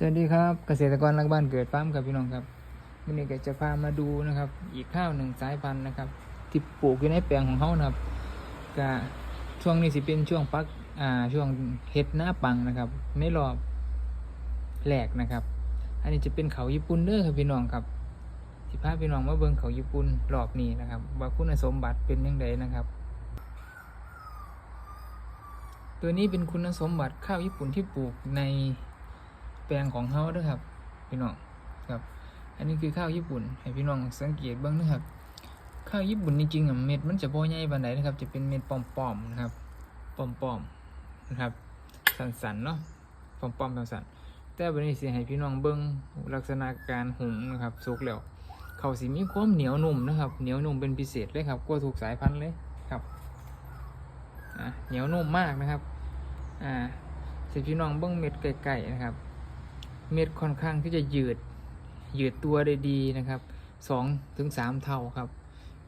สวัสดีครับเกษตรกรรักบ้านเกิดฟาร์มครับพี่น้องครับวันนี้ก็จะพามาดูนะครับ อีกข้าวหนึ่งสายพันธุ์นะครับที่ปลูกอยู่ในแปลงของเขานะครับก็ช่วงนี้สิเป็นช่วงปักอ่าช่วงเห็ดหน้าปังนะครับในรอบแรกนะครับ อันนี้จะเป็นเขาญี่ปุ่นเด้อครับพี่น้องครับสิพาพี่น้องมาเบิ่งเขาญี่ปุ่นรอบนี้นะครับ ว่าคุณสมบัติเป็นยังไงนะครับ ตัวนี้เป็นคุณสมบัติข้าวญี่ปุ่นที่ปลูกใน แปลงของเฮาด้วยครับ พี่น้องครับ อันนี้คือข้าวญี่ปุ่น ให้พี่น้องสังเกตบ้างนะครับ ข้าวญี่ปุ่นจริงๆอะเม็ดมันจะบ่ใหญ่ปานใดนะครับ จะเป็นเม็ดปอมๆนะครับปอมๆนะครับ สันๆเนาะปอมๆสันๆแต่วันนี้สิให้พี่น้องเบิ่งลักษณะการหุงนะครับสุกแล้วเขาสิมีความเหนียวนุ่มนะครับ เหนียวนุ่มเป็นพิเศษเลยครับกว่าทุกสายพันธุ์เลยครับเหนียวนุ่มมากนะครับ อ่าสิพี่น้องเบิ่งเม็ดไก่ๆนะครับ เม็ดค่อนข้างที่จะยืดยืดตัวได้ดีนะครับสองถึงสามเท่าครับ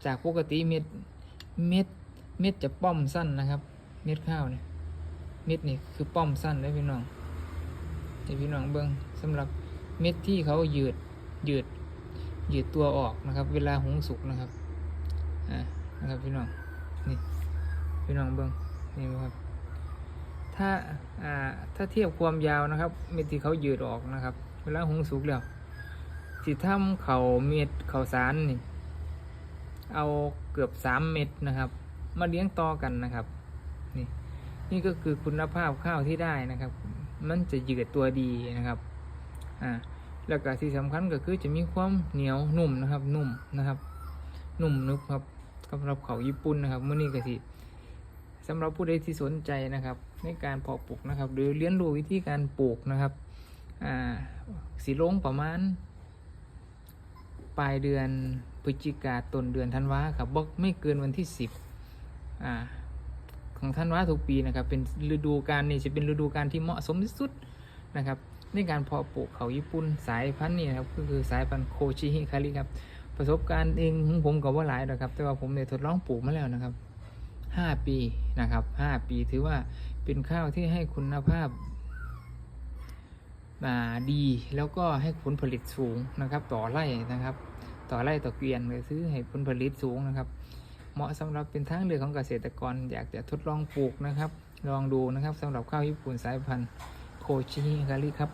จากปกติเม็ดเม็ดเม็ดจะป้อมสั้นนะครับ เม็ดข้าวเนี่ยเม็ดนี่คือป้อมสั้นเลยพี่น้องให้พี่น้องเบิ้งสำหรับเม็ดที่เขายืดยืดยืดตัวออกนะครับ เวลาหุงสุกนะครับอ่านะครับพี่น้องนี่พี่น้องเบิ้งนี่ครับ ถ้าอ่าถ้าเทียบความยาวนะครับ เม็ดที่เขายืดออกนะครับ เวลาหุงสุกแล้วสิทำเขาเม็ดเขาสารนี่เอาเกือบสามเม็ดนะครับ มาเลี้ยงต่อกันนะครับ นี่นี่ก็คือคุณภาพข้าวที่ได้นะครับ มันจะยืดตัวดีนะครับอ่าแล้วก็ที่สำคัญก็คือจะมีความเหนียวนุ่มนะครับ นุ่มนะครับ นุ่มนึบครับสำหรับเขาญี่ปุ่นนะครับมื่อนี้ก็สิ สำหรับผู้ใดที่สนใจนะครับ ในการเพาะปลูกนะครับ หรือเรียนรู้วิธีการปลูกนะครับอ่าสีลงประมาณ ปลายเดือนพฤศจิกาต้นเดือนธันวาครับบอกไม่เกินวันที่สิบอ่าของธันวาทุกปีนะครับ เป็นฤดูกาลนี่จะเป็นฤดูกาลที่เหมาะสมที่สุดนะครับ ในการเพาะปลูกเขาญี่ปุ่นสายพันธุ์นี่นะครับก็คือสายพันธุ์โคชิฮิคาริครับประสบการณ์เองของผมกับว่าหลายนะครับ แต่ว่าผมได้ทดลองปลูกมาแล้วนะครับ ห้าปีนะครับห้าปีถือว่าเป็นข้าวที่ให้คุณภาพาดีแล้วก็ให้ผลผลิตสูงนะครับ ต่อไร่นะครับ ต่อไร่ต่อเกวียนเลยซื้อให้ผลผลิตสูงนะครับ เหมาะสำหรับเป็นทางเลือกของเกษตรกร อยากจะทดลองปลูกนะครับ ลองดูนะครับสำหรับข้าวญี่ปุ่นสายพันธุ์โคชิฮิคาริครับ